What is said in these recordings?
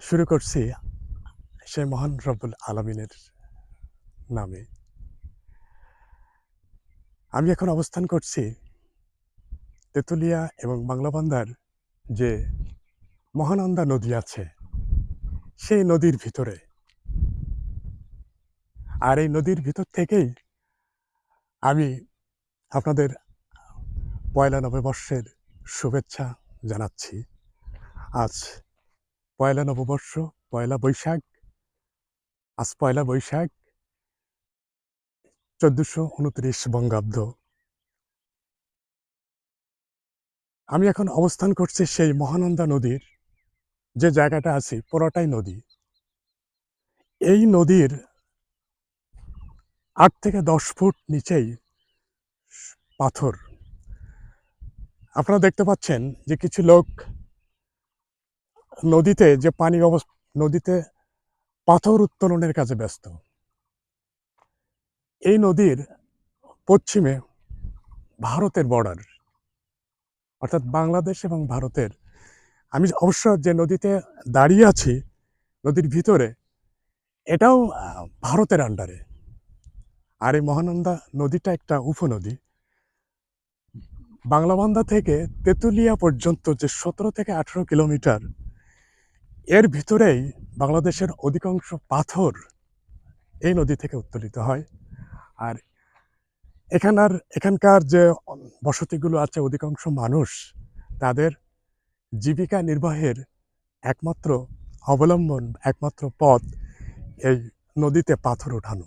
শুরু করছি সে মহান রব্বুল আলমিনের নামে। আমি এখন অবস্থান করছি তেঁতুলিয়া এবং বাংলাবান্ধার যে মহানন্দা নদী আছে, সেই নদীর ভিতরে। আর এই নদীর ভিতর থেকেই আমি আপনাদের পয়লা নববর্ষের শুভেচ্ছা জানাচ্ছি। আজ পয়লা নববর্ষ, পয়লা বৈশাখ, আজ পয়লা বৈশাখ, চোদ্দশো উনত্রিশ বঙ্গাব্দ। আমি এখন অবস্থান করছি সেই মহানন্দা নদীর যে জায়গাটা আছে পুরোটাই নদী। এই নদীর আট থেকে দশ ফুট নিচেই পাথর। আপনারা দেখতে পাচ্ছেন যে কিছু লোক নদীতে, যে পানি অবস্থা নদীতে পাথর উত্তোলনের কাজে ব্যস্ত। এই নদীর পশ্চিমে ভারতের বর্ডার অর্থাৎ বাংলাদেশ এবং ভারতের। আমি অবশ্য যে নদীতে দাঁড়িয়ে আছি, নদীর ভিতরে, এটাও ভারতের আন্ডারে আর এই মহানন্দা নদীটা একটা উপনদী বাংলাবান্ধা থেকে তেঁতুলিয়া পর্যন্ত যে সতেরো থেকে আঠেরো কিলোমিটার এর ভিতরেই বাংলাদেশের অধিকাংশ পাথর এই নদী থেকে উত্তোলিত হয়। আর এখানার এখানকার যে বসতিগুলো আছে অধিকাংশ মানুষ তাদের জীবিকা নির্বাহের একমাত্র অবলম্বন একমাত্র পথ এই নদীতে পাথর ওঠানো।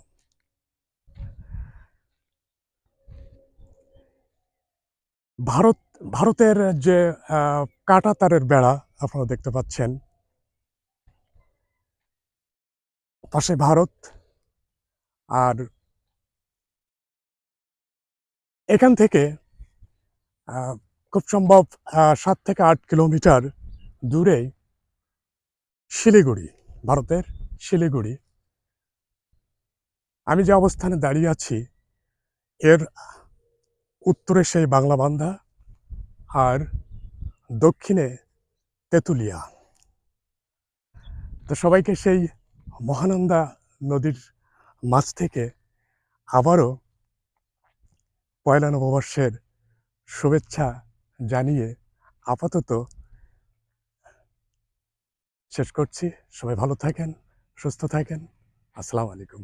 ভারত ভারতের যে আহ, কাঁটা তারের বেড়া আপনারা দেখতে পাচ্ছেন পাশে ভারত আর এখান থেকে খুব সম্ভব সাত থেকে আট কিলোমিটার দূরে শিলিগুড়ি, ভারতের শিলিগুড়ি। আমি যে অবস্থানে দাঁড়িয়ে আছি, এর উত্তরে সেই বাংলা বান্ধা আর দক্ষিণে তেঁতুলিয়া। তো সবাইকে সেই মহানন্দা নদীর মাছ থেকে আবারও পয়লা নববর্ষের শুভেচ্ছা জানিয়ে আপাতত শেষ করছি। সবাই ভালো থাকেন, সুস্থ থাকেন। আসসালামু আলাইকুম।